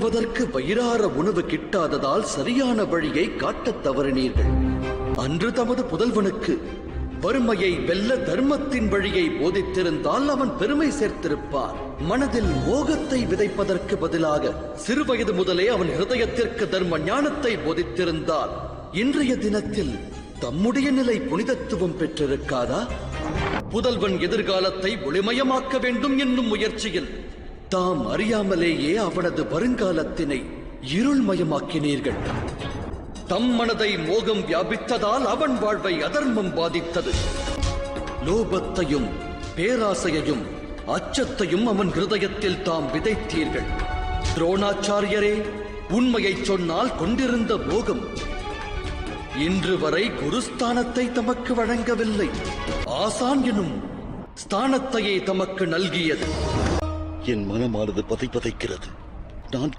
உண்ணுவதற்கு வயிறார உணவு கிட்டாததால் சரியான வழியை காட்டத் தவறினீர்கள். அன்று தமது புதல்வனுக்கு வறுமையை வெல்ல தர்மத்தின் வழியை போதித்திருந்தால் அவன் பெருமை சேர்த்திருப்பார். மனதில் மோகத்தை விதைப்பதற்கு பதிலாக சிறுவயது முதலே அவன் ஹிருதயத்திற்கு தர்ம ஞானத்தை போதித்திருந்தால் இன்றைய தினத்தில் தம்முடைய நிலை புனிதத்துவம் பெற்றிருக்காதா? புதல்வன் எதிர்காலத்தை ஒளிமயமாக்க வேண்டும் என்னும் முயற்சியில் தாம் அறியாமலேயே அவனது வருங்காலத்தினை இருள்மயமாக்கினீர்கள். தம் மனதை மோகம் வியாபித்ததால் அவன் வாழ்வை அதர்மம் பாதித்தது. லோபத்தையும் பேராசையையும் அச்சத்தையும் அவன் ஹிருதயத்தில் தாம் விதைத்தீர்கள். துரோணாச்சாரியரே உண்மையைச் சொன்னால் கொண்டிருந்த போகம். இன்று வரை குருஸ்தானத்தை தமக்கு வழங்கவில்லை. ஆசான் எனும் ஸ்தானத்தையே தமக்கு நல்கியது. என் மனமானது பதை பதைக்கிறது நான்